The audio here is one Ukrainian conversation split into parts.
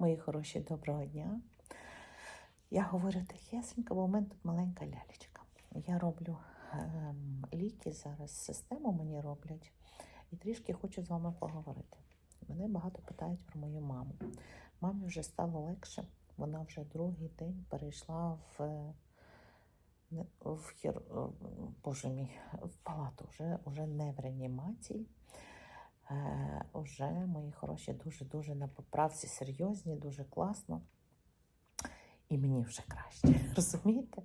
Мої хороші, доброго дня. Я говорю тихесенько, бо у мене тут маленька лялечка. Я роблю ем, ліки зараз, систему мені роблять, і трішки хочу з вами поговорити. Мене багато питають про мою маму. Мамі вже стало легше. Вона вже другий день перейшла в, е, в, хір... е, Боже мій, в палату, вже, вже не в реанімації. Е, уже мої хороші, дуже-дуже на поправці, серйозні, дуже класно. І мені вже краще, розумієте?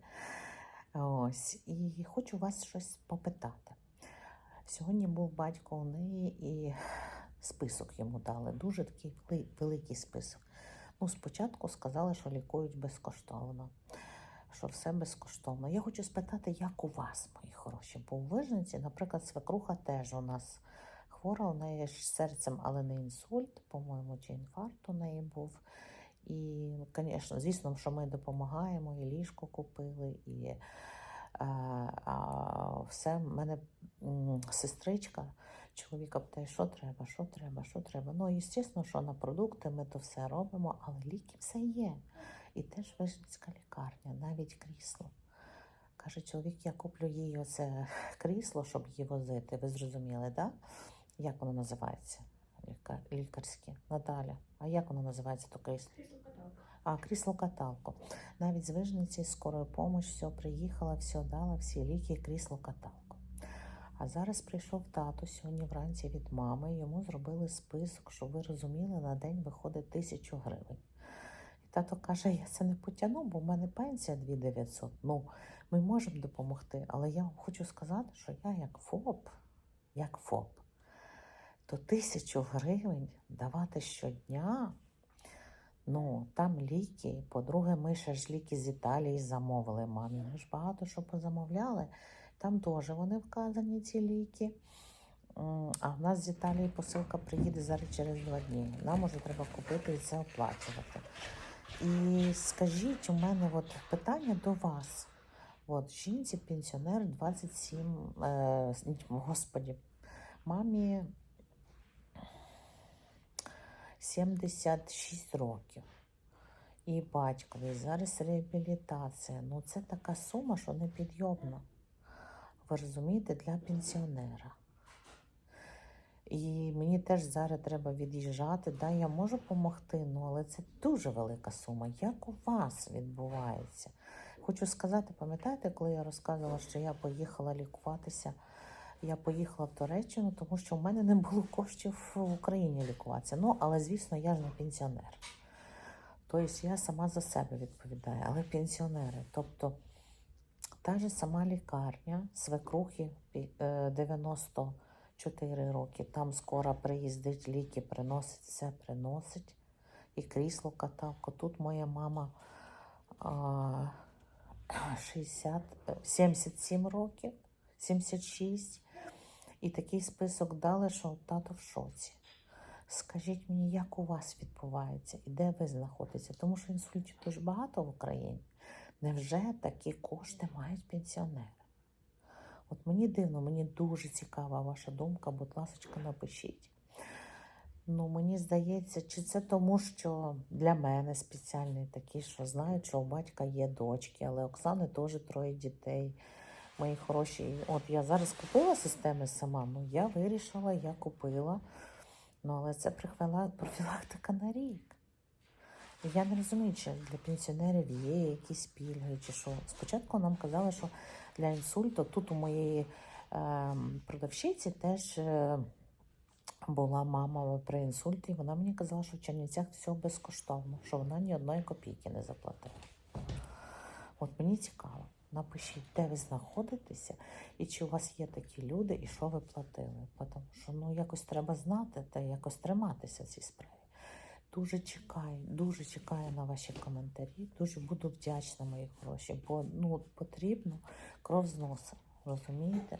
Ось. І хочу вас щось попитати. Сьогодні був батько у неї і список йому дали. Дуже такий великий список. Ну, спочатку сказали, що лікують безкоштовно, що все безкоштовно. Я хочу спитати, як у вас, мої хороші? Бо у Вижниці, наприклад, свекруха теж у нас хвора, у неї ж серцем, але не інсульт, по-моєму, чи інфаркт у неї був. І, звісно, звісно, що ми допомагаємо, і ліжко купили, і е, а, все. В мене сестричка, чоловіка питає, що треба, що треба, що треба. Ну, і звісно, що на продукти ми то все робимо, але ліки все є. І теж Вижницька лікарня, навіть крісло. Каже чоловік, я куплю їй оце крісло, щоб її возити. Ви зрозуміли, так? Да? Як воно називається? Ліка- Лікарське. Наталя. А як воно називається то крісло? А, крісло каталку. Навіть з Вижниці скорої помощь, все приїхала, все дала, всі ліки, крісло каталку. А зараз прийшов тато сьогодні вранці від мами. Йому зробили список, щоб ви розуміли, на день виходить тисячу гривень. І тато каже: я це не потягну, бо в мене пенсія 2900. Ну, ми можемо допомогти, але я вам хочу сказати, що я як ФОП, як ФОП, то тисячу гривень давати щодня. Ну, там ліки. По-друге, ми ще ж ліки з Італії замовили мамі. Ми ж багато що позамовляли. Там теж вони вказані, ці ліки. А в нас з Італії посилка приїде зараз через два дні. Нам уже треба купити і це оплачувати. І скажіть, у мене от питання до вас. От, жінці пенсіонер 27, е, господі, мамі 76 років. І батькові зараз реабілітація. Ну, це така сума, що непідйомна. Ви розумієте, для пенсіонера. І мені теж зараз треба від'їжджати. Да, я можу допомогти, ну, але це дуже велика сума. Як у вас відбувається? Хочу сказати, пам'ятаєте, коли я розказувала, що я поїхала лікуватися? Я поїхала в Туреччину, тому що в мене не було коштів в Україні лікуватися. Ну, але звісно, я ж не пенсіонер. Тобто я сама за себе відповідаю, але пенсіонери. Тобто та ж сама лікарня, свекрухи е, 94 роки, там скоро приїздить, ліки приносить, все приносить. І крісло каталку. Тут моя мама а, 60, е, 77 років, 76. І такий список дали, що тато в шоці. Скажіть мені, як у вас відбувається і де ви знаходитеся? Тому що інсультів дуже багато в Україні. Невже такі кошти мають пенсіонери? От мені дивно, мені дуже цікава ваша думка, будь ласка, напишіть. Ну, мені здається, чи це тому, що для мене спеціальний такий, що знають, що у батька є дочки, але Оксани теж троє дітей. Мої хороші. От я зараз купила системи сама, ну я вирішила, я купила. Ну, але це профілактика на рік. Я не розумію, чи для пенсіонерів є якісь пільги, чи що. Спочатку нам казали, що для інсульту тут у моєї е, продавщиці теж е, була мама при інсульті, і вона мені казала, що в Чернівцях все безкоштовно, що вона ні одної копійки не заплатила. От мені цікаво, напишіть, де ви знаходитеся, і чи у вас є такі люди, і що ви платили. Тому що ну якось треба знати та якось триматися в цій справі. Дуже чекаю, дуже чекаю на ваші коментарі. Дуже буду вдячна, мої хороші, бо ну потрібно кров з носа. Розумієте?